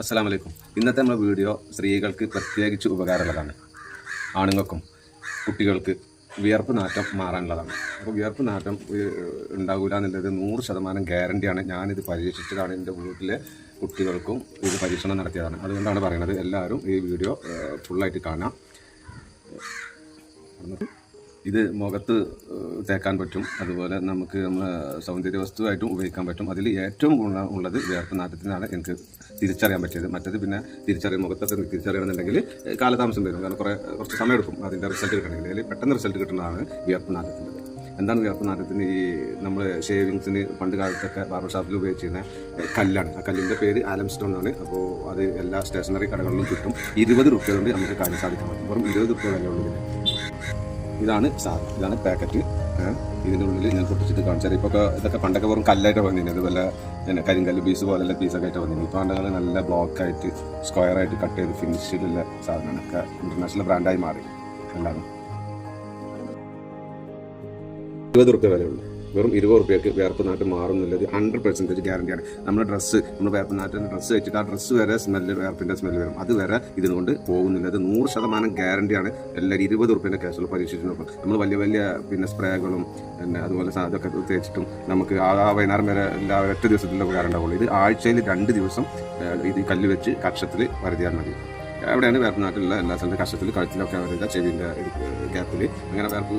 അസ്സാം വലൈക്കും ഇന്നത്തെ നമ്മുടെ വീഡിയോ സ്ത്രീകൾക്ക് പ്രത്യേകിച്ച് ഉപകാരമുള്ളതാണ്. ആണുങ്ങൾക്കും കുട്ടികൾക്ക് വിയർപ്പ് നാറ്റം മാറാനുള്ളതാണ്. അപ്പോൾ വിയർപ്പ് നാറ്റം ഉണ്ടാകില്ല എന്നുള്ളത് നൂറ് ശതമാനം ഗ്യാരണ്ടിയാണ്. ഞാനിത് പരീക്ഷിച്ചതാണ് എന്റെ വീട്ടിലെ കുട്ടികൾക്കും ഇത് പരീക്ഷണം നടത്തിയതാണ്. അതുകൊണ്ടാണ് പറയുന്നത് എല്ലാവരും ഈ വീഡിയോ ഫുള്ളായിട്ട് കാണാം ഇത് മുഖത്ത് തേക്കാൻ പറ്റും. അതുപോലെ നമുക്ക് സൗന്ദര്യ വസ്തുവായിട്ടും ഉപയോഗിക്കാൻ പറ്റും. അതിൽ ഏറ്റവും ഗുണ ഉള്ളത് വേർപ്പ് എനിക്ക് തിരിച്ചറിയാൻ പറ്റിയത്. മറ്റത് പിന്നെ തിരിച്ചറിയാൻ മുഖത്തൊക്കെ തിരിച്ചറിയണമെന്നുണ്ടെങ്കിൽ കാലതാമസം വരും. കാരണം കുറേ കുറച്ച് സമയം എടുക്കും അതിന്റെ റിസൾട്ട് കിട്ടണമെങ്കിൽ. അതിൽ പെട്ടെന്ന് റിസൾട്ട് കിട്ടുന്നതാണ് വിയർപ്പ് നാറ്റത്തിന്റെ എന്താണ് വിയർപ്പ് നാറ്റത്തിന് ഈ നമ്മൾ ഷേവിങ്സിന് പണ്ട് കാലത്തൊക്കെ ബാർബർ ഷാപ്പിൽ ഉപയോഗിച്ചിരുന്ന കല്ലാണ്. ആ കല്ലിന്റെ പേര് ആലം സ്റ്റോൺ ആണ്. അപ്പോൾ അത് എല്ലാ സ്റ്റേഷനറി കടകളിലും കിട്ടും. ഇരുപത് റുപ്യ കൊണ്ട് നമുക്ക് കാര്യം സാധിക്കാൻ പറ്റും. വെറും ഇരുപത് റുപ്യ വിലയുള്ളൂ ഇതാണ് സാധനം ഇതാണ് പാക്കറ്റ്. ഇതിന്റെ ഉള്ളിൽ ഞാൻ പൊട്ടിച്ചിട്ട് കാണിച്ചാൽ ഇപ്പോൾ ഇതൊക്കെ പണ്ടൊക്കെ വെറും കല്ലായിട്ട് വന്നിരുന്നു അതുപോലെ പിന്നെ കരിങ്കല്ല് പീസ് പോലെയുള്ള പീസൊക്കെ ആയിട്ട് വന്നിരുന്നു ഇപ്പോൾ പണ്ടൊക്കെ നല്ല ബ്ലോക്ക് ആയിട്ട് സ്ക്വയർ ആയിട്ട് കട്ട് ചെയ്ത് ഫിനിഷിലുള്ള സാധനമാണ് ഒക്കെ ഇന്റർനാഷണൽ ബ്രാൻഡായി മാറി. എല്ലാവരും ഇരുപത് റുപ്യ വിലയുള്ളൂ. വെറും ഇരുപത് റുപ്യക്ക് വേർപ്പ് നാട്ട് മാറുന്നുള്ളത് ഹൺഡ്രഡ് പെർസെന്റേജ് ഗ്യാരണ്ടിയാണ് നമ്മുടെ ഡ്രസ്സ് നമ്മൾ വേർപ്പ് നാട്ടിന്റെ ഡ്രസ്സ് വെച്ചിട്ട് ആ ഡ്രസ്സ് വരെ സ്മെല്ല് വേർപ്പിന്റെ സ്മെല്ല് വരും. അത് വരെ ഇതുകൊണ്ട് പോകുന്നില്ല. നൂറ് ശതമാനം ഗ്യാരണ്ടിയാണ് എല്ലാവരും ഇരുപത് റുപ്യന്റെ കേസുകൾ പരീക്ഷിച്ച് നോക്കും. നമ്മൾ വലിയ വലിയ പിന്നെ സ്പ്രേകളും പിന്നെ അതുപോലെ സാധനമൊക്കെ തേച്ചിട്ടും നമുക്ക് ആ വൈകുന്നേരം വരെ എല്ലാ ഒറ്റ ദിവസത്തിലൊക്കെ ഉപകാരം ഉണ്ടാവുള്ളൂ ഇത് ആഴ്ചയിൽ രണ്ട് ദിവസം ഇത് കല്ല് വെച്ച് കക്ഷത്തിൽ വരുതിയാൽ മതി. അവിടെയാണ് വേർപ്പ് നാട്ടിലുള്ള എല്ലാ സ്ഥലത്തും കഷ്ടത്തിൽ കഴുത്തിലൊക്കെ അവരുടെ ചെവിന്റെ ഗ്യാപ്പിൽ അങ്ങനെ വേർപ്പ്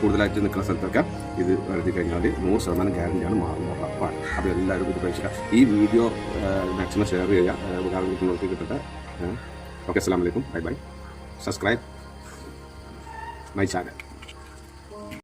കൂടുതലായിട്ട് നിൽക്കുന്ന സ്ഥലത്തൊക്കെ ഇത് വരുത്തി കഴിഞ്ഞാൽ നൂറ് ശതമാനം ഗ്യാരണ്ടിയാണ് മാറുന്നത് ഉറപ്പാണ്. അപ്പോൾ എല്ലാവരും ഇത് പരീക്ഷിക്കുക ഈ വീഡിയോ മാക്സിമം ഷെയർ ചെയ്യുക. ഉപകാരം കിട്ടുന്നവർക്ക് കിട്ടട്ടെ. ഓക്കെ അസ്സാം വലൈക്കും bye bye. Subscribe my channel